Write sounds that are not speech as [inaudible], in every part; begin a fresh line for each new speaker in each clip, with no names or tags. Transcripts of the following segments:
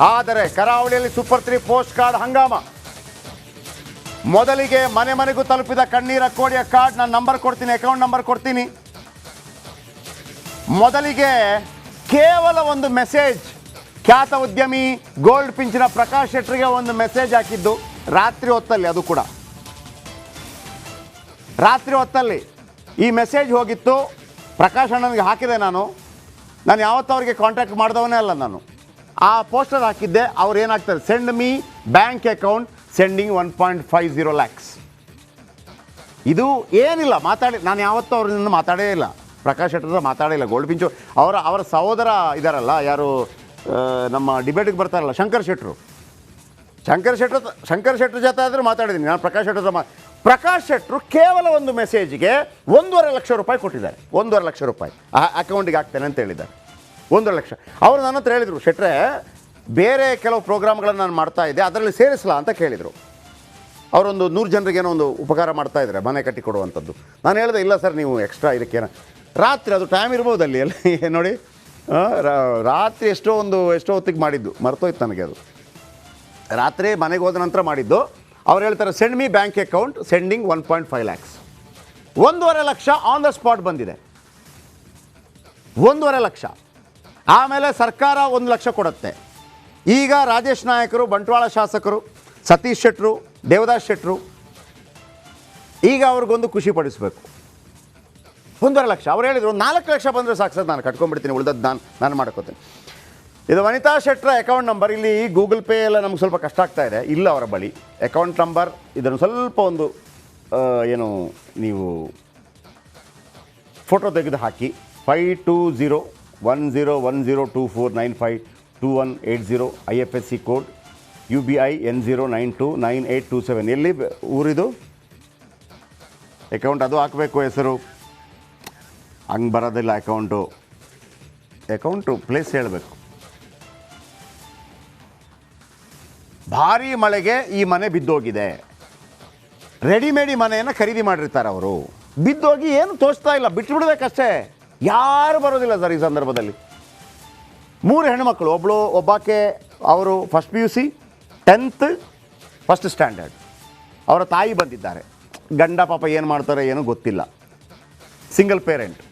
ಆದರೆ ಕರಾವಳಿಯಲ್ಲಿ super three post card ಹಂಗಾಮ. ಮೊದಲಿಗೆ ಮನೆ ಮನೆಗೂ ತಲುಪಿದ ಕಣ್ಣೀರ ಕೋಡಿಯ ಕಾರ್ಡ್ ನಾನು ನಂಬರ್ ಕೊಡ್ತೀನಿ ಅಕೌಂಟ್ ನಂಬರ್ ಕೊಡ್ತೀನಿ. ಮೊದಲಿಗೆ ಕೇವಲ ಒಂದು ಮೆಸೇಜ್ ಖ್ಯಾತ ಉದ್ಯಮಿ ಗೋಲ್ಡ್ ಪಿಂಚಿನ ಪ್ರಕಾಶ್ ಶೆಟ್ಟರಿಗೆ ಒಂದು ಮೆಸೇಜ್ ಹಾಕಿದ್ದು. ರಾತ್ರಿ ಹೊತ್ತಲ್ಲಿ ಅದು ಕೂಡ. ರಾತ್ರಿ ಹೊತ್ತಲ್ಲಿ ಈ ಮೆಸೇಜ್ ಹೋಗಿತ್ತು. ಪ್ರಕಾಶ್ ಅಣ್ಣನಿಗೆ ಹಾಕಿದೆ ನಾನು. ನಾನು ಯಾವತ್ತೂ ಅವರಿಗೆ ಕಾಂಟ್ಯಾಕ್ಟ್ ಮಾಡಿದವನೇ ಅಲ್ಲ ನಾನು. ಆ ಪೋಸ್ಟರ್ ಹಾಕಿದ್ದೆ, ಅವ್ರು ಏನಾಗ್ತಾರೆ send me bank account sending one point five zero lakhs ಇದು ಏನಿಲ್ಲ, ಮಾತಾಡಿ, ನಾನು ಯಾವತ್ತೂ ಅವ್ರನ್ನ ಮಾತಾಡೇ ಇಲ್ಲ. ಪ್ರಕಾಶ್ ಶೆಟ್ಟರ್ ಮಾತಾಡೇ ಇಲ್ಲ ಗೋಲ್ಡ್ ಪಿಂಚು ಅವರ. ಅವರ ಸಹೋದರ ಇದಾರಲ್ಲ, ಯಾರು ನಮ್ಮ ಡಿಬೇಟಿಗೆ ಬರ್ತಾರಲ್ಲ, ಶಂಕರ್ ಶೆಟ್ಟರು. ಶಂಕರ್ ಶೆಟ್ಟರ್ ಶಂಕರ್ ಶೆಟ್ಟರ್ ಜೊತೆ ಆದರೂ ಮಾತಾಡಿದ್ದೀನಿ, ನಾನು ಪ್ರಕಾಶ್ ಶೆಟ್ಟರ್ ಮಾ, ಪ್ರಕಾಶ್ ಶೆಟ್ಟರು ಕೇವಲ ಒಂದು ಮೆಸೇಜ್ಗೆ ಒಂದೂವರೆ ಲಕ್ಷ ರೂಪಾಯಿ ಕೊಟ್ಟಿದ್ದಾರೆ, ಒಂದೂವರೆ ಲಕ್ಷ ರೂಪಾಯಿ. ಆ ಅಕೌಂಟಿಗೆ ಹಾಕ್ತೇನೆ ಅಂತ ಹೇಳಿದ್ದಾರೆ. ಒಂದೂವರೆ ಲಕ್ಷ. ಅವರು ನನ್ನ ಹತ್ರ ಹೇಳಿದರು, ಶೆಟ್ರೆ, ಬೇರೆ ಕೆಲವು ಪ್ರೋಗ್ರಾಮ್ಗಳನ್ನು ನಾನು ಮಾಡ್ತಾ ಇದ್ದೆ, ಅದರಲ್ಲಿ ಸೇರಿಸಲ್ಲ ಅಂತ ಕೇಳಿದರು. ಅವರೊಂದು ನೂರು ಜನರಿಗೆ ಏನೋ ಒಂದು ಉಪಕಾರ ಮಾಡ್ತಾ ಇದ್ದಾರೆ, ಮನೆ ಕಟ್ಟಿ ಕೊಡುವಂಥದ್ದು. ನಾನು ಹೇಳಿದೆ, ಇಲ್ಲ ಸರ್, ನೀವು ಎಕ್ಸ್ಟ್ರಾ ಇದಕ್ಕೇನ ರಾತ್ರಿ ಅದು ಟೈಮ್ ಇರ್ಬೋದು ಅಲ್ಲಿ ನೋಡಿ. ರಾತ್ರಿ ಎಷ್ಟೋ ಒಂದು, ಎಷ್ಟೋ ಹೊತ್ತಿಗೆ ಮಾಡಿದ್ದು, ಮರ್ತೋಯ್ತು ನನಗೆ ಅದು. ರಾತ್ರಿ ಮನೆಗೆ ಹೋದ ನಂತರ ಮಾಡಿದ್ದು, ಅವ್ರು ಹೇಳ್ತಾರೆ send me bank account sending one point five lakhs ಒಂದೂವರೆ ಲಕ್ಷ ಆನ್ ದ ಸ್ಪಾಟ್ ಬಂದಿದೆ. ಒಂದೂವರೆ ಲಕ್ಷ. ಆಮೇಲೆ ಸರ್ಕಾರ ಒಂದು ಲಕ್ಷ ಕೊಡುತ್ತೆ. ಈಗ ರಾಜೇಶ್ ನಾಯಕರು, ಬಂಟ್ವಾಳ ಶಾಸಕರು, ಸತೀಶ್ ಶೆಟ್ಟರು ದೇವದಾಸ್ ಶೆಟ್ಟರು ಈಗ ಅವ್ರಿಗೊಂದು ಖುಷಿ ಪಡಿಸ್ಬೇಕು. ಒಂದೂವರೆ ಲಕ್ಷ. ಅವ್ರು ಹೇಳಿದರು ನಾಲ್ಕು ಲಕ್ಷ ಬಂದರೆ ಸಾಕು ಸರ್, ನಾನು ಕಟ್ಕೊಂಡ್ಬಿಡ್ತೀನಿ, ಉಳಿದದ್ದು ನಾನು ನಾನು ಮಾಡ್ಕೋತೀನಿ. ಇದು ವನಿತಾ ಶೆಟ್ಟರ ಅಕೌಂಟ್ ನಂಬರ್ ಇಲ್ಲಿ ಗೂಗಲ್ ಪೇ ಎಲ್ಲ ನಮ್ಗೆ ಸ್ವಲ್ಪ ಕಷ್ಟ ಆಗ್ತಾ ಇದೆ. ಇಲ್ಲ ಅವರ ಬಳಿ. ಅಕೌಂಟ್ ನಂಬರ್ ಇದನ್ನು ಸ್ವಲ್ಪ ಒಂದು ಏನು, ನೀವು ಫೋಟೋ ತೆಗೆದು ಹಾಕಿ five two zero one zero one zero two four nine five two one eight zero I F S C code U B I N zero nine two nine eight two seven ಎಲ್ಲಿ ಊರಿದು? Account ಅದು ಹಾಕಬೇಕು ಹೆಸರು. ಹಂಗೆ ಬರೋದಿಲ್ಲ account account place ಹೇಳಬೇಕು. ಭಾರಿ ಮಳೆಗೆ ಈ ಮನೆ ಬಿದ್ದೋಗಿದೆ. ರೆಡಿಮೇಡಿ ಮನೆಯನ್ನು ಖರೀದಿ ಮಾಡಿರ್ತಾರೆ ಅವರು ಬಿದ್ದೋಗಿ ಏನು ತೋರಿಸ್ತಾ ಇಲ್ಲ, ಬಿಟ್ಬಿಡ್ಬೇಕಷ್ಟೇ. ಯಾರು ಬರೋದಿಲ್ಲ ಸರ್ ಈ ಸಂದರ್ಭದಲ್ಲಿ. ಮೂರು ಹೆಣ್ಮಕ್ಳು ಒಬ್ಬಳು ಒಬ್ಬಾಕೆ, ಅವರು first P U C tenth first standard ಅವರ ತಾಯಿ ಬಂದಿದ್ದಾರೆ. ಗಂಡ ಪಾಪ ಏನು ಮಾಡ್ತಾರೆ ಏನು ಗೊತ್ತಿಲ್ಲ. ಸಿಂಗಲ್ ಪೇರೆಂಟ್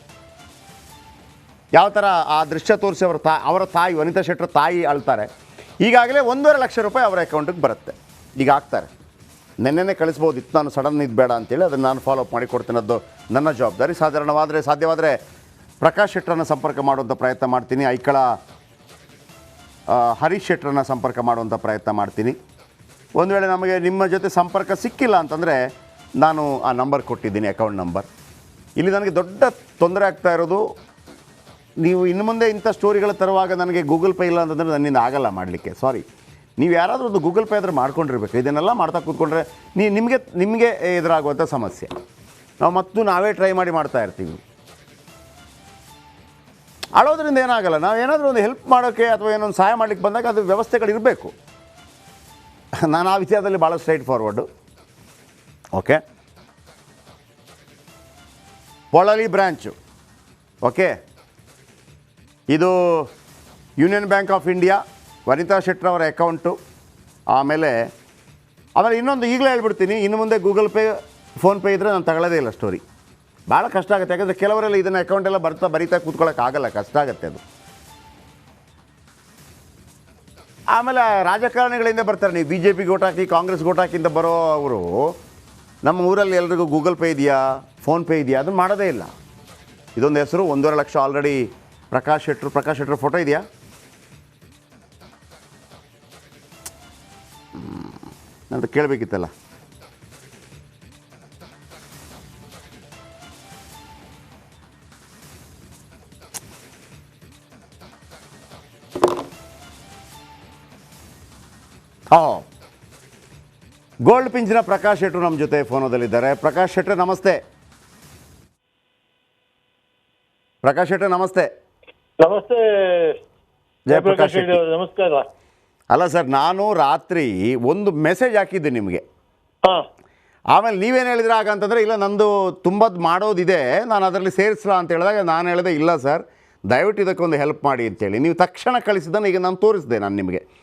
ಯಾವ ಥರ ಆ ದೃಶ್ಯ ತೋರಿಸಿ ಅವರ ತಾ, ಅವರ ತಾಯಿ, ವನಿತಾ ಶೆಟ್ಟರ್ ತಾಯಿ ಅಳ್ತಾರೆ. ಈಗಾಗಲೇ ಒಂದೂವರೆ ಲಕ್ಷ ರೂಪಾಯಿ ಅವರ ಅಕೌಂಟಿಗೆ ಬರುತ್ತೆ. ಈಗ ಆಗ್ತಾರೆ ನೆನ್ನೆನೇ ಕಳಿಸ್ಬೋದಿತ್ತು. ನಾನು ಸಡನ್ ಇದು ಬೇಡ ಅಂತೇಳಿ ಅದನ್ನು ನಾನು ಫಾಲೋ ಅಪ್ ಮಾಡಿ ಕೊಡ್ತೀನಿ ನನ್ನ ಜವಾಬ್ದಾರಿ. ಸಾಧಾರಣವಾದರೆ, ಸಾಧ್ಯವಾದರೆ ಪ್ರಕಾಶ್ ಶೆಟ್ಟರನ್ನು ಸಂಪರ್ಕ ಮಾಡುವಂಥ ಪ್ರಯತ್ನ ಮಾಡ್ತೀನಿ. ಐಕಳ ಹರೀಶ್ ಶೆಟ್ಟರನ್ನ ಸಂಪರ್ಕ ಮಾಡುವಂಥ ಪ್ರಯತ್ನ ಮಾಡ್ತೀನಿ. ಒಂದು ವೇಳೆ ನಮಗೆ ನಿಮ್ಮ ಜೊತೆ ಸಂಪರ್ಕ ಸಿಕ್ಕಿಲ್ಲ ಅಂತಂದರೆ ನಾನು ಆ ನಂಬರ್ ಕೊಟ್ಟಿದ್ದೀನಿ ಅಕೌಂಟ್ ನಂಬರ್ ಇಲ್ಲಿ ನನಗೆ ದೊಡ್ಡ ತೊಂದರೆ ಆಗ್ತಾ ಇರೋದು, ನೀವು ಇನ್ನು ಮುಂದೆ ಇಂಥ ಸ್ಟೋರಿಗಳು ತರುವಾಗ ನನಗೆ ಗೂಗಲ್ ಪೇ ಇಲ್ಲ ಅಂತಂದರೆ ನನ್ನಿಂದ ಆಗಲ್ಲ ಮಾಡಲಿಕ್ಕೆ. ಸಾರಿ ನೀವು ಯಾರಾದರೂ ಒಂದು ಗೂಗಲ್ ಪೇ ಆದರೆ ಮಾಡ್ಕೊಂಡಿರ್ಬೇಕು. ಇದನ್ನೆಲ್ಲ ಮಾಡ್ತಾ ಕೂತ್ಕೊಂಡ್ರೆ ನೀವು ನಿಮಗೆ ನಿಮಗೆ ಎದುರಾಗುವಂಥ ಸಮಸ್ಯೆ. ನಾವು ಮತ್ತು ನಾವೇ ಟ್ರೈ ಮಾಡಿ ಮಾಡ್ತಾ ಇರ್ತೀವಿ. ಅಳೋದ್ರಿಂದ ಏನಾಗಲ್ಲ. ನಾವು ಏನಾದರೂ ಒಂದು ಹೆಲ್ಪ್ ಮಾಡೋಕ್ಕೆ ಅಥವಾ ಏನೊಂದು ಸಹಾಯ ಮಾಡಲಿಕ್ಕೆ ಬಂದಾಗ ಅದು ವ್ಯವಸ್ಥೆಗಳಿರಬೇಕು ನಾನು ಆ ವಿಚಾರದಲ್ಲಿ ಭಾಳ straight forward okay Polali branch okay ಇದು Union Bank of India Vanitha ಶೆಟ್ಟ್ರವರ account ಆಮೇಲೆ ಆಮೇಲೆ ಇನ್ನೊಂದು ಈಗಲೇ ಹೇಳ್ಬಿಡ್ತೀನಿ. ಇನ್ನು ಮುಂದೆ ಗೂಗಲ್ ಪೇ ಫೋನ್ಪೇ ಇದ್ದರೆ ನಾನು ತಗೊಳ್ಳೋದೇ ಇಲ್ಲ ಸ್ಟೋರಿ ಭಾಳ ಕಷ್ಟ ಆಗುತ್ತೆ. ಯಾಕಂದರೆ ಕೆಲವರೆಲ್ಲ ಇದನ್ನು ಅಕೌಂಟ್ ಎಲ್ಲ ಬರ್ತಾ ಬರಿತಾ ಕೂತ್ಕೊಳ್ಳೋಕ್ಕಾಗಲ್ಲ ಕಷ್ಟ ಆಗುತ್ತೆ ಅದು. ಆಮೇಲೆ ರಾಜಕಾರಣಿಗಳಿಂದ ಬರ್ತಾರೆ. ನೀವು ಬಿ ಜೆ ಪಿ ಹಾಕಿ ಕಾಂಗ್ರೆಸ್ ಹಾಕಿಂದ ಬರೋ ಅವರು ನಮ್ಮ ಊರಲ್ಲಿ ಎಲ್ರಿಗೂ ಗೂಗಲ್ ಪೇ ಇದೆಯಾ ಫೋನ್ಪೇ ಇದೆಯಾ, ಅದನ್ನು ಮಾಡೋದೇ ಇಲ್ಲ. ಇದೊಂದು ಹೆಸರು, ಒಂದೂವರೆ ಲಕ್ಷ ಆಲ್ರೆಡಿ ಪ್ರಕಾಶ್ ಶೆಟ್ರು ಪ್ರಕಾಶ್ ಶೆಟ್ರು ಫೋಟೋ ಇದೆಯಾ? ಅಂತ ಕೇಳಬೇಕಿತ್ತಲ್ಲ. ಗೋಲ್ಡ್ ಪಿಂಚಿನ ಪ್ರಕಾಶ್ ಶೆಟ್ರು ನಮ್ಮ ಜೊತೆ ಫೋನದಲ್ಲಿದ್ದಾರೆ. ಪ್ರಕಾಶ್ ಶೆಟ್ರೆ ನಮಸ್ತೆ. ಪ್ರಕಾಶ್ ಶೆಟ್ರೆ ನಮಸ್ತೆ.
ನಮಸ್ತೆ.
ಜಯಪ್ರಕಾಶ್
ನಮಸ್ಕಾರ.
ಅಲ್ಲ ಸರ್ ನಾನು ರಾತ್ರಿ ಒಂದು ಮೆಸೇಜ್ ಹಾಕಿದ್ದೆ ನಿಮಗೆ. ಆಮೇಲೆ ನೀವೇನು ಹೇಳಿದ್ರೆ ಆಗ ಅಂತಂದರೆ ಇಲ್ಲ ನಂದು ತುಂಬದ್ದು ಮಾಡೋದಿದೆ ನಾನು ಅದರಲ್ಲಿ ಸೇರಿಸಲ್ಲ ಅಂತ ಹೇಳಿದಾಗ ನಾನು ಹೇಳಿದೆ ಇಲ್ಲ ಸರ್. ದಯವಿಟ್ಟು ಇದಕ್ಕೊಂದು ಹೆಲ್ಪ್ ಮಾಡಿ ಅಂತೇಳಿ. ನೀವು ತಕ್ಷಣ ಕಳಿಸಿದ್ದನ್ನು ಈಗ ನಾನು ತೋರಿಸಿದೆ ನಾನು ನಿಮಗೆ.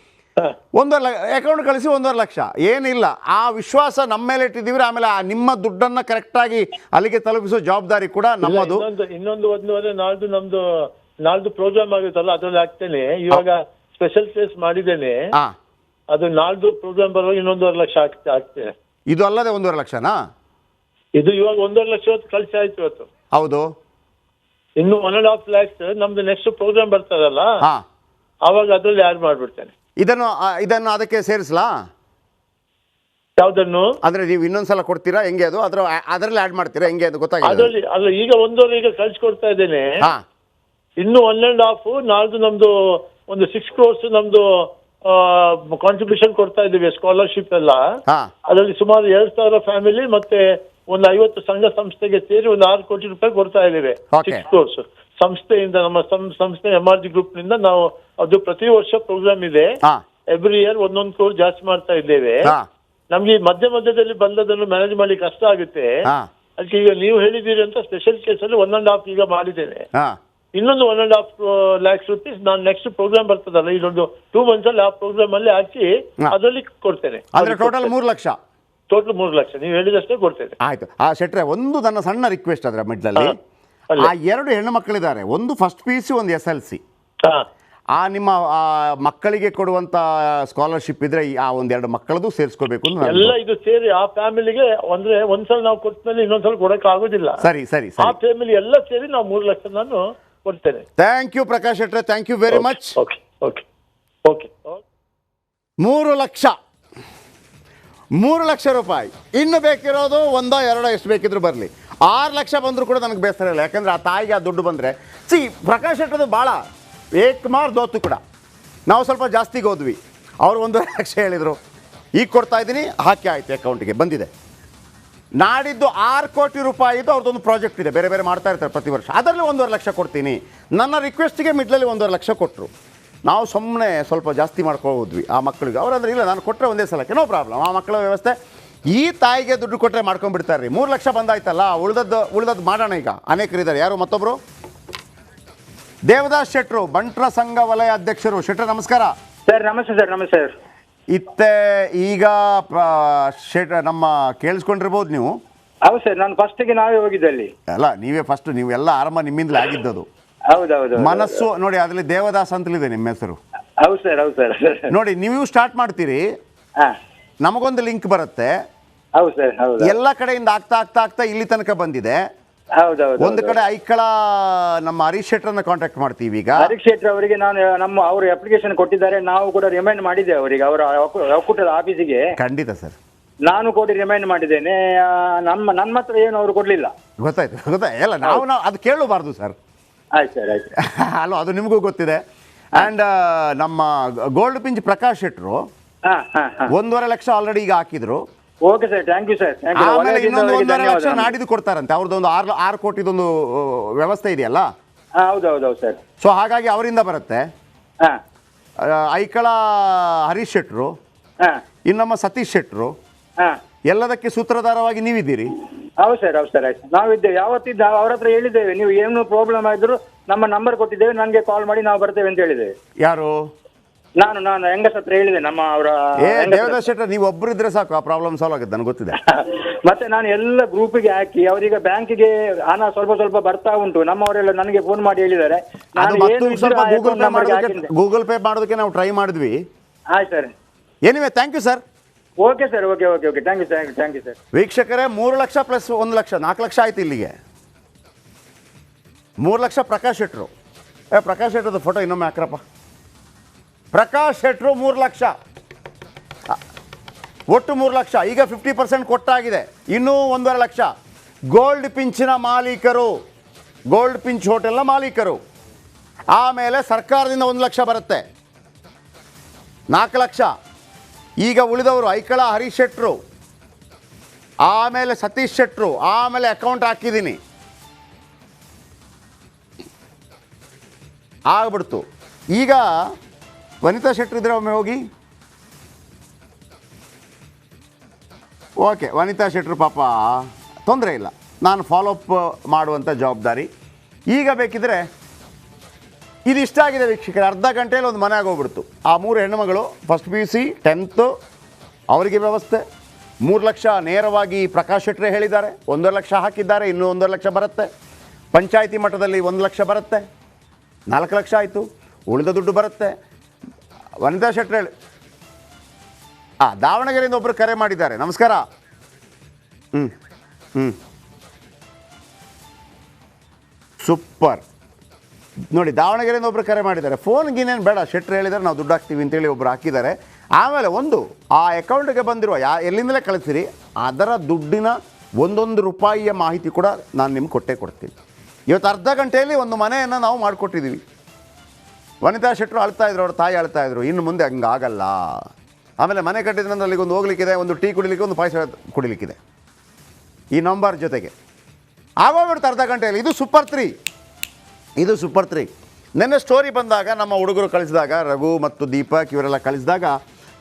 ಒಂದೂವರೆ ಲಕ್ಷ ಅಕೌಂಟ್ ಕಳಿಸಿ ಒಂದೂವರೆ ಲಕ್ಷ. ಏನಿಲ್ಲ. ಆ ವಿಶ್ವಾಸ ನಮ್ಮ ಮೇಲೆ ಇಟ್ಟಿದ್ದೀವಿ. ಆಮೇಲೆ ಆ ನಿಮ್ಮ ಕರೆಕ್ಟ್ ಕರೆಕ್ಟಾಗಿ ಅಲ್ಲಿಗೆ ತಲುಪಿಸೋ ಜವಾಬ್ದಾರಿ ಕೂಡ ನಮ್ಮದು.
ಇನ್ನೊಂದು ಒಂದು ಅಂದ್ರೆ ನಾಳ್ದು ನಮ್ದು ನಾಳ್ದು ಪ್ರೋಗ್ರಾಮ್ ಆಗುತ್ತಲ್ಲ ಅದ್ರಲ್ಲಿ ಹಾಕ್ತೇನೆ. ಇವಾಗ ಸ್ಪೆಷಲ್ ಸೇಸ್ ಮಾಡಿದ್ದೇನೆ. ಅದು ನಾಳ್ದು ಪ್ರೋಗ್ರಾಮ್ ಬರುವಾಗ ಇನ್ನೊಂದೂವರೆ ಲಕ್ಷ ಹಾಕ್ತೆ ಹಾಕ್ತೇನೆ.
ಇದು ಅಲ್ಲದೆ ಒಂದೂವರೆ ಲಕ್ಷನಾ?
ಇದು ಇವಾಗ ಒಂದೂವರೆ ಲಕ್ಷ ಕಳಿಸಿ ಆಯ್ತು ಇವತ್ತು.
ಹೌದು.
ಇನ್ನು ಒನ್ ಅಂಡ್ ಹಾಫ್ ಲ್ಯಾಕ್ಸ್ ನಮ್ದು ನೆಕ್ಸ್ಟ್ ಪ್ರೋಗ್ರಾಮ್ ಬರ್ತದಲ್ಲ ಅವಾಗ ಅದ್ರಲ್ಲಿ ಆಡ್ ಮಾಡ್ಬಿಡ್ತೇನೆ.
ಇದನ್ನು ಆ, ಇದನ್ನು ಅದಕ್ಕೆ ಸೇರಿಸ್ಲಾ?
ಯಾವ್ದನ್ನು?
ಅಂದ್ರೆ ನೀವು ಇನ್ನೊಂದ್ಸಲ ಕೊಡ್ತೀರಾ? ಹೆಂಗೆ ಅದು? ಅದ್ರ ಅದರಲ್ಲಿ ಆಡ್ ಮಾಡ್ತೀರಾ? ಹೆಂಗೆ ಅದು ಗೊತ್ತಾಗಿದೆ?
ಅದ್ರಲ್ಲಿ ಅಲ್ಲ ಈಗ ಒಂದೂವರೆ ಈಗ ಕಳ್ಸಿಕೊಡ್ತಾ ಇದ್ದೇನೆ.
ಹಾಂ.
ಇನ್ನು ಒನ್ ಅಂಡ್ ಹಾಫ್ ನಾಳ್ದು ನಮ್ದು ಒಂದು ಸಿಕ್ಸ್ ಕ್ರೋರ್ಸ್ ನಮ್ದು ಕಾಂಟ್ರಿಬ್ಯೂಷನ್ ಕೊಡ್ತಾ ಇದ್ದೀವಿ ಸ್ಕಾಲರ್ಶಿಪ್ ಎಲ್ಲ.
ಹಾಂ.
ಅದರಲ್ಲಿ ಸುಮಾರು ಎರಡ್ ಸಾವಿರ ಫ್ಯಾಮಿಲಿ ಮತ್ತೆ ಒಂದು ಐವತ್ತು ಸಂಘ ಸಂಸ್ಥೆಗೆ ಸೇರಿ ಒಂದು ಆರು ಕೋಟಿ ರೂಪಾಯಿ ಕೊಡ್ತಾ ಇದ್ದೀವಿ.
Okay.
ಸಿಕ್ಸ್ ಕ್ರೋರ್ಸ್ ಸಂಸ್ಥೆಯಿಂದ ನಮ್ಮ ಸಂಸ್ಥೆ ಎಂ ಆರ್ ಜಿ ಗ್ರೂಪ್ನಿಂದ ನಾವು ಅದು ಪ್ರತಿ ವರ್ಷ ಪ್ರೋಗ್ರಾಮ್ ಇದೆ.
ಹಾಂ.
ಎವ್ರಿ ಇಯರ್ ಒಂದೊಂದು ಕೋರ್ ಜಾಸ್ತಿ ಮಾಡ್ತಾ ಇದ್ದೇವೆ.
ಹಾಂ.
ನಮ್ಗೆ ಈ ಮಧ್ಯ ಮಧ್ಯದಲ್ಲಿ ಬಂದದನ್ನು ಮ್ಯಾನೇಜ್ ಮಾಡಿ ಕಷ್ಟ ಆಗುತ್ತೆ.
ಹಾಂ.
ಅದಕ್ಕೆ ಈಗ ನೀವು ಹೇಳಿದೀರಿ ಅಂತ ಸ್ಪೆಷಲ್ ಕೇಸಲ್ಲಿ ಒನ್ ಅಂಡ್ ಹಾಫ್ ಈಗ ಮಾಡಿದ್ದೇನೆ
ಹಾಂ.
ಇನ್ನೊಂದು one and half lakhs rupees ನಾನು ನೆಕ್ಸ್ಟ್ ಪ್ರೋಗ್ರಾಮ್ ಬರ್ತದಲ್ಲ ಇದೊಂದು ಟೂ ಮಂತ್ಸ್ ಅಲ್ಲಿ ಆ ಪ್ರೋಗ್ರಾಮ್ ಅಲ್ಲಿ ಹಾಕಿ
ಹಾ.
ಅದರಲ್ಲಿ ಕೊಡ್ತೇನೆ.
ಅಂದ್ರೆ ಟೋಟಲ್ ಮೂರು ಲಕ್ಷ.
ಟೋಟಲ್ ಮೂರು ಲಕ್ಷ. ನೀವು ಹೇಳಿದಷ್ಟೇ ಕೊಡ್ತೇನೆ.
ಆಯ್ತು. ಆ ಶೆಟ್ರೆ ಒಂದು ನನ್ನ ಸಣ್ಣ ರಿಕ್ವೆಸ್ಟ್ ಅದರ ಮಿಡ್ಲಲ್ಲಿ
ಹಾ.
ಆ ಎರಡು ಹೆಣ್ಣು ಮಕ್ಕಳಿದ್ದಾರೆ. ಒಂದು ಫಸ್ಟ್ ಪಿ ಯು ಸಿ ಒಂದು ಎಸ್ ಎಲ್ ಸಿ ಆ ನಿಮ್ಮ ಆ ಮಕ್ಕಳಿಗೆ ಕೊಡುವಂತ ಸ್ಕಾಲರ್ಶಿಪ್ ಇದ್ರೆ ಆ ಒಂದೆರಡು ಮಕ್ಕಳದು ಸೇರಿಸ್ಕೋಬೇಕು
ಎಲ್ಲ ಇದು ಸೇರಿ ಆ ಫ್ಯಾಮಿಲಿಗೆ ಅಂದ್ರೆ ಒಂದ್ಸಲ ನಾವು ಕೊಟ್ಟಮೇಲೆ ಇನ್ನೊಂದ್ಸಲ ಕೊಡಕ್ ಆಗೋದಿಲ್ಲ
ಸರಿ ಸರಿ
ಆ ಫ್ಯಾಮಿಲಿ ಎಲ್ಲ ಸೇರಿ ನಾವು ಮೂರು ಲಕ್ಷ ನಾನು ಕೊಡ್ತೇನೆ.
Thank you Prakash ಶೆಟ್ರೆ thank you very much
okay okay okay
ಮೂರು ಲಕ್ಷ. ಮೂರು ಲಕ್ಷ ರೂಪಾಯಿ. ಇನ್ನು ಬೇಕಿರೋದು ಒಂದೋ ಎರಡೋ ಎಷ್ಟು ಬೇಕಿದ್ರು ಬರಲಿ. ಆರು ಲಕ್ಷ ಬಂದರೂ ಕೂಡ ನನಗೆ ಬೇಸರ ಇಲ್ಲ. ಯಾಕಂದರೆ ಆ ತಾಯಿಗೆ ಆ ದುಡ್ಡು ಬಂದರೆ ಸಿ ಪ್ರಕಾಶ್ ಶೆಟ್ಟದು ಭಾಳ ಏಕಮಾರ್ ದೋತು ಕೂಡ. ನಾವು ಸ್ವಲ್ಪ ಜಾಸ್ತಿಗೆ ಹೋದ್ವಿ. ಅವರು ಒಂದು ಲಕ್ಷ ಹೇಳಿದರು. ಈಗ ಕೊಡ್ತಾ ಇದ್ದೀನಿ, ಹಾಕಿ ಆಯಿತು ಅಕೌಂಟಿಗೆ, ಬಂದಿದೆ. ನಾಡಿದ್ದು ಆರು ಕೋಟಿ ರೂಪಾಯಿದು ಅವ್ರದ್ದೊಂದು ಪ್ರಾಜೆಕ್ಟ್ ಇದೆ, ಬೇರೆ ಬೇರೆ ಮಾಡ್ತಾ ಇರ್ತಾರೆ ಪ್ರತಿ ವರ್ಷ. ಅದರಲ್ಲಿ ಒಂದೂವರೆ ಲಕ್ಷ ಕೊಡ್ತೀನಿ. ನನ್ನ ರಿಕ್ವೆಸ್ಟಿಗೆ ಮಿಡ್ಲಲ್ಲಿ ಒಂದೂವರೆ ಲಕ್ಷ ಕೊಟ್ಟರು ನಾವು ಸುಮ್ಮನೆ ಸ್ವಲ್ಪ ಜಾಸ್ತಿ ಮಾಡ್ಕೊಳ್ಬೋದ್ವಿ ಆ ಮಕ್ಕಳಿಗೆ. ಅವರಂದ್ರೆ, ಇಲ್ಲ, ನಾನು ಕೊಟ್ಟರೆ ಒಂದೇ ಸಲಕ್ಕೆ, ನೋ ಪ್ರಾಬ್ಲಮ್. ಆ ಮಕ್ಕಳ ವ್ಯವಸ್ಥೆ ಈ ತಾಯಿಗೆ ದುಡ್ಡು ಕೊಟ್ಟರೆ ಮಾಡ್ಕೊಂಡ್ಬಿಡ್ತಾರೆ ರೀ ಮೂರು ಲಕ್ಷ ಬಂದಾಯ್ತಲ್ಲ ಉಳ್ದದ್ದು ಉಳ್ದದ್ದು ಮಾಡೋಣ ಈಗ. ಅನೇಕರಿದ್ದಾರೆ. ಯಾರು ಮತ್ತೊಬ್ಬರು ದೇವದಾಸ್ ಶೆಟ್ರು ಬಂಟ್ರ ಸಂಘ ವಲಯ ಅಧ್ಯಕ್ಷರು. ಶೆಟ್ರ ನಮಸ್ಕಾರ.
ಸರ್ ನಮಸ್ತೆ ಸರ್ ನಮಸ್ತೆ ಸರ್.
ಇತ್ತೆ ಈಗ ಶೆಟ್ರ ಶೆಟ್ ನಮ್ಮ ಕೇಳಿಸ್ಕೊಂಡಿರ್ಬೋದು ನೀವು?
ಹೌದು ಸರ್ ನಾನು ಫಸ್ಟಿಗೆ ನಾವೇ ಹೋಗಿದ್ದೆ ಅಲ್ಲಿ
ಅಲ್ಲ ನೀವೇ ಫಸ್ಟ್ ನೀವು ಎಲ್ಲ ಆರಂಭ ನಿಮ್ಮಿಂದಲೇ ಆಗಿದ್ದದು.
ಹೌದೌದು
ಮನಸ್ಸು ನೋಡಿ ಅದರಲ್ಲಿ ದೇವದಾಸ್ ಅಂತಲಿದೆ ನಿಮ್ಮ ಹೆಸರು
ಹೌದು ಸರ್ ಹೌದು ಸರ್.
ನೋಡಿ ನೀವು ಸ್ಟಾರ್ಟ್ ಮಾಡ್ತೀರಿ.
ಹಾಂ.
ನಮಗೊಂದು ಲಿಂಕ್ ಬರುತ್ತೆ.
ಹೌದು ಸರ್ ಹೌದು.
ಎಲ್ಲ ಕಡೆಯಿಂದ ಆಗ್ತಾ ಆಗ್ತಾ ಆಗ್ತಾ ಇಲ್ಲಿ ತನಕ ಬಂದಿದೆ.
ಹೌದೌದು
ಒಂದು ಕಡೆ ಐಕಳ ನಮ್ಮ ಹರೀಶ್ ಶೆಟ್ಟರನ್ನ ಕಾಂಟ್ಯಾಕ್ಟ್ ಮಾಡ್ತೀವಿ ಈಗ.
ಹರೀಶ್ ಶೆಟ್ಟರ್ ಅವರಿಗೆ ನಾನು ನಮ್ಮ ಅವರು ಅಪ್ಲಿಕೇಶನ್ ಕೊಟ್ಟಿದ್ದಾರೆ. ನಾವು ಕೂಡ ರಿಮೈಂಡ್ ಮಾಡಿದ್ದೇವೆ ಅವರಿಗೆ ಅವರ ಒಕ್ಕೂಟದ ಆಫೀಸಿಗೆ
ಖಂಡಿತ ಸರ್.
ನಾನು ಕೂಡ ರಿಮೈಂಡ್ ಮಾಡಿದ್ದೇನೆ. ಆ, ನಮ್ಮ ನನ್ನ ಹತ್ರ ಏನು ಅವರು ಕೊಡ್ಲಿಲ್ಲ.
ಗೊತ್ತಾಯ್ತು ಗೊತ್ತಾಯ್ತು. ಎಲ್ಲ ನಾವು ನಾವು ಅದು ಕೇಳಬಾರ್ದು ಸರ್.
ಆಯ್ತು ಸರ್ ಆಯ್ತು [laughs]
ಅಲ್ಲ ಅದು ನಿಮಗೂ ಗೊತ್ತಿದೆ. ಆ್ಯಂಡ್ ನಮ್ಮ ಗೋಲ್ಡ್ ಪಿಂಚ್ ಪ್ರಕಾಶ್ ಶೆಟ್ರು ಒಂದೂವರೆ ಲಕ್ಷ ಆಲ್ರೆಡಿ ಈಗ ಹಾಕಿದ್ರು.
Okay sir thank you sir
ಆಮೇಲೆ ಇನ್ನೊಂದು ಒಂದೂವರೆ ಲಕ್ಷ ನಾಡಿದ್ದು ಕೊಡ್ತಾರಂತೆ. ಅವ್ರದ್ದೊಂದು ಆರು ಆರು ಕೋಟಿದೊಂದು ವ್ಯವಸ್ಥೆ ಇದೆಯಲ್ಲ?
ಸರ್
ಸೊ ಹಾಗಾಗಿ ಅವರಿಂದ ಬರುತ್ತೆ. ಐಕಳ ಹರೀಶ್ ಶೆಟ್ರು
ಹಾಂ.
ಇನ್ನಮ್ಮ ಸತೀಶ್ ಶೆಟ್ರು ಎಲ್ಲದಕ್ಕೆ ಸೂತ್ರಧಾರವಾಗಿ ನೀವಿದ್ದೀರಿ?
ಹೌದು ಸರ್ ಹೌದು ಸರ್ ಆಯ್ತು. ನಾವಿದ್ದೇವೆ. ಯಾವತ್ತಿದ್ದ ಅವ್ರ ಹತ್ರ ಹೇಳಿದ್ದೇವೆ. ನೀವು ಏನು ಪ್ರಾಬ್ಲಮ್ ಆದರೂ ನಮ್ಮ ನಂಬರ್ ಕೊಟ್ಟಿದ್ದೇವೆ. ನನಗೆ ಕಾಲ್ ಮಾಡಿ ನಾವು ಬರ್ತೇವೆ ಅಂತ ಹೇಳಿದ್ದೇವೆ.
ಯಾರು?
ನಾನು ನಾನು ಹೆಂಗಸ್ ಹತ್ರ ಹೇಳಿದೆ ನಮ್ಮ ಅವರ
ಏ ದೇವದಾಸ್ ಶೆಟ್ರ ನೀವು ಒಬ್ರು ಇದ್ರೆ ಸಾಕು ಆ ಪ್ರಾಬ್ಲಮ್ ಸಾಲ್ವ್ ಆಗುತ್ತೆ ನನಗೆ ಗೊತ್ತಿದೆ. [laughs]
ಮತ್ತೆ ನಾನು ಎಲ್ಲ ಗ್ರೂಪಿಗೆ ಹಾಕಿ ಅವರೀಗ ಬ್ಯಾಂಕಿಗೆ ಹಣ ಸ್ವಲ್ಪ ಸ್ವಲ್ಪ ಬರ್ತಾ ಉಂಟು. ನಮ್ಮವರೆಲ್ಲ ನನಗೆ ಫೋನ್ ಮಾಡಿ ಹೇಳಿದ್ದಾರೆ.
ಅದು
ನಾನು ಏನು
ಮತ್ತು
ಇದ್ರೂ
ಸ್ವಲ್ಪ
ಆ
ಗೂಗಲ್
account
ಪೇ
number ಗೆ
ಮಾಡೋದಕ್ಕೆ
ಹಾಕಿದ್ದೆ.
ಗೂಗಲ್ ಪೇ ಮಾಡೋದಕ್ಕೆ ನಾವು ಟ್ರೈ ಮಾಡಿದ್ವಿ.
ಆಯ್ತು sir.
Anyway thank you sir
okay sir okay okay okay thank you thank you thank you sir
ವೀಕ್ಷಕರೇ ಮೂರು ಲಕ್ಷ ಪ್ಲಸ್ ಒಂದು ಲಕ್ಷ ನಾಲ್ಕು ಲಕ್ಷ ಆಯ್ತು ಇಲ್ಲಿಗೆ. ಮೂರು ಲಕ್ಷ ಪ್ರಕಾಶ್ ಶೆಟ್ರು ಏ ಪ್ರಕಾಶ್ ಶೆಟ್ರದ್ದು ಫೋಟೋ ಇನ್ನೊಮ್ಮೆ ಹಾಕ್ರಪ್ಪ. ಪ್ರಕಾಶ್ ಶೆಟ್ರು ಮೂರು ಲಕ್ಷ. ಒಟ್ಟು ಮೂರು ಲಕ್ಷ. ಈಗ ಫಿಫ್ಟಿ ಪರ್ಸೆಂಟ್ ಕೊಟ್ಟಾಗಿದೆ. ಇನ್ನೂ ಒಂದೂವರೆ ಲಕ್ಷ. ಗೋಲ್ಡ್ ಪಿಂಚಿನ ಮಾಲೀಕರು. ಗೋಲ್ಡ್ ಪಿಂಚ್ ಹೋಟೆಲ್ನ ಮಾಲೀಕರು. ಆಮೇಲೆ ಸರ್ಕಾರದಿಂದ ಒಂದು ಲಕ್ಷ ಬರುತ್ತೆ. ನಾಲ್ಕು ಲಕ್ಷ. ಈಗ ಉಳಿದವರು ಐಕಳ, ಹರೀಶ್ ಶೆಟ್ರು. ಆಮೇಲೆ ಸತೀಶ್ ಶೆಟ್ರು. ಆಮೇಲೆ ಅಕೌಂಟ್ ಹಾಕಿದ್ದೀನಿ. ಆಗ್ಬಿಡ್ತು. ಈಗ ವನಿತಾ ಶೆಟ್ರು ಇದ್ರೆ ಒಮ್ಮೆ ಹೋಗಿ. ಓಕೆ, ವನಿತಾ ಶೆಟ್ರು ಪಾಪ ತೊಂದರೆ ಇಲ್ಲ. ನಾನು ಫಾಲೋಅಪ್ ಮಾಡುವಂಥ ಜವಾಬ್ದಾರಿ. ಈಗ ಬೇಕಿದ್ರೆ ಇದು ಇಷ್ಟ ಆಗಿದೆ ವೀಕ್ಷಕರು, ಅರ್ಧ ಗಂಟೆಯಲ್ಲಿ ಒಂದು ಮನೆ ಆಗೋಗ್ಬಿಡ್ತು ಆ ಮೂರು ಹೆಣ್ಣುಮಗಳು first P U C tenth ಅವರಿಗೆ ವ್ಯವಸ್ಥೆ. ಮೂರು ಲಕ್ಷ ನೇರವಾಗಿ ಪ್ರಕಾಶ್ ಶೆಟ್ಟರೆ ಹೇಳಿದ್ದಾರೆ. ಒಂದೂವರೆ ಲಕ್ಷ ಹಾಕಿದ್ದಾರೆ, ಇನ್ನೂ ಒಂದೂವರೆ ಲಕ್ಷ ಬರುತ್ತೆ. ಪಂಚಾಯಿತಿ ಮಟ್ಟದಲ್ಲಿ ಒಂದು ಲಕ್ಷ ಬರುತ್ತೆ. ನಾಲ್ಕು ಲಕ್ಷ ಆಯಿತು. ಉಳಿದ ದುಡ್ಡು ಬರುತ್ತೆ. ವನಿತಾ ಶೆಟ್ಟರ್ ಹೇಳಿ ಆ, ದಾವಣಗೆರೆಯಿಂದ ಒಬ್ಬರು ಕರೆ ಮಾಡಿದ್ದಾರೆ. ನಮಸ್ಕಾರ. ಹ್ಞೂ ಹ್ಞೂ ಸೂಪರ್. ನೋಡಿ, ದಾವಣಗೆರೆಯಿಂದ ಒಬ್ಬರು ಕರೆ ಮಾಡಿದ್ದಾರೆ. ಫೋನ್ ಗಿನೇನು ಬೇಡ ಶೆಟ್ಟರ್ ಹೇಳಿದ್ದಾರೆ, ನಾವು ದುಡ್ಡು ಹಾಕ್ತೀವಿ ಅಂತೇಳಿ ಒಬ್ಬರು ಹಾಕಿದ್ದಾರೆ. ಆಮೇಲೆ ಒಂದು, ಆ ಅಕೌಂಟ್ಗೆ ಬಂದಿರುವ, ಯಾ, ಎಲ್ಲಿಂದಲೇ ಕಳಿಸಿರಿ ಅದರ ದುಡ್ಡಿನ ಒಂದೊಂದು ರೂಪಾಯಿಯ ಮಾಹಿತಿ ಕೂಡ ನಾನು ನಿಮ್ಗೆ ಕೊಟ್ಟೇ ಕೊಡ್ತೀನಿ. ಇವತ್ತು ಅರ್ಧ ಗಂಟೆಯಲ್ಲಿ ಒಂದು ಮನೆಯನ್ನು ನಾವು ಮಾಡಿಕೊಟ್ಟಿದ್ದೀವಿ. ವನಿತಾ ಶೆಟ್ಟರು ಅಳ್ತಾ ಇದ್ರು, ಅವ್ರ ತಾಯಿ ಅಳ್ತಾ ಇದ್ರು. ಇನ್ನು ಮುಂದೆ ಹಂಗೆ ಆಗಲ್ಲ. ಆಮೇಲೆ ಮನೆ ಕಟ್ಟಿದ ನಂತರ ಅಲ್ಲಿಗೆ ಒಂದು ಹೋಗ್ಲಿಕ್ಕಿದೆ, ಒಂದು ಟೀ ಕುಡಿಲಿಕ್ಕೆ, ಒಂದು ಪಾಯಸ ಕುಡಿಲಿಕ್ಕಿದೆ. ಈ ನಂಬರ್ ಜೊತೆಗೆ. ಆಗೋಗ್ಬಿಡ್ತು ಅರ್ಧ ಗಂಟೆಯಲ್ಲಿ. ಇದು ಸೂಪರ್ ತ್ರೀ ಇದು ಸೂಪರ್ ತ್ರೀ ನಿನ್ನೆ ಸ್ಟೋರಿ ಬಂದಾಗ, ನಮ್ಮ ಹುಡುಗರು ಕಳಿಸಿದಾಗ, ರಘು ಮತ್ತು ದೀಪಕ್ ಇವರೆಲ್ಲ ಕಳಿಸಿದಾಗ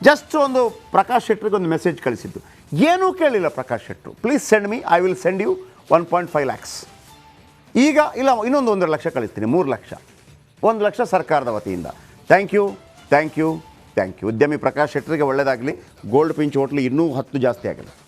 ಜಸ್ಟ್ ಒಂದು ಪ್ರಕಾಶ್ ಶೆಟ್ರಿಗೆ ಒಂದು ಮೆಸೇಜ್ ಕಳಿಸಿದ್ದು. ಏನೂ ಕೇಳಿಲ್ಲ Prakash ಶೆಟ್ಟರು. Please send me I will send you one point five lakhs ಈಗ, ಇಲ್ಲ, ಇನ್ನೊಂದು ಒಂದೆರಡು ಲಕ್ಷ ಕಳಿಸ್ತೀನಿ, ಮೂರು ಲಕ್ಷ. ಒಂದು ಲಕ್ಷ ಸರ್ಕಾರದ ವತಿಯಿಂದ. Thank you thank you thank you ಉದ್ಯಮಿ ಪ್ರಕಾಶ್ ಶೆಟ್ಟರಿಗೆ ಒಳ್ಳೆಯದಾಗಲಿ ಗೋಲ್ಡ್ ಪಿಂಚ್ ಹೋಟ್ಲು ಇನ್ನೂ ಹತ್ತು ಜಾಸ್ತಿ ಆಗಲಿ.